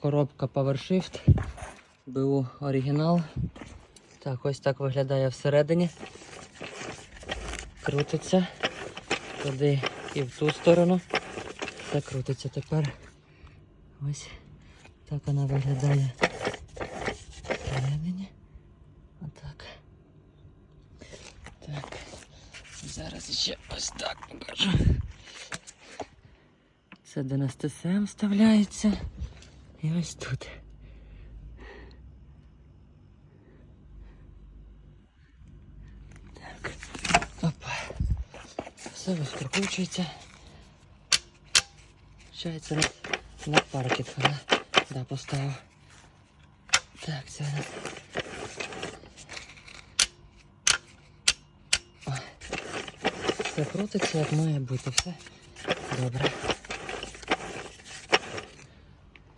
коробка PowerShift. БУ оригінал. Так, ось так виглядає всередині. Крутиться. Туди і в ту сторону. Все крутиться тепер. Ось так вона виглядає всередині. Отак. Так. Зараз ще ось так покажу. Це де на СТСМ вставляється. І ось тут. Так. Опа. Все ось прокручується. Вчається на, на паркет. Ага. Да, поставив. Так, це нас. Все крутиться, як має бути. Все добре.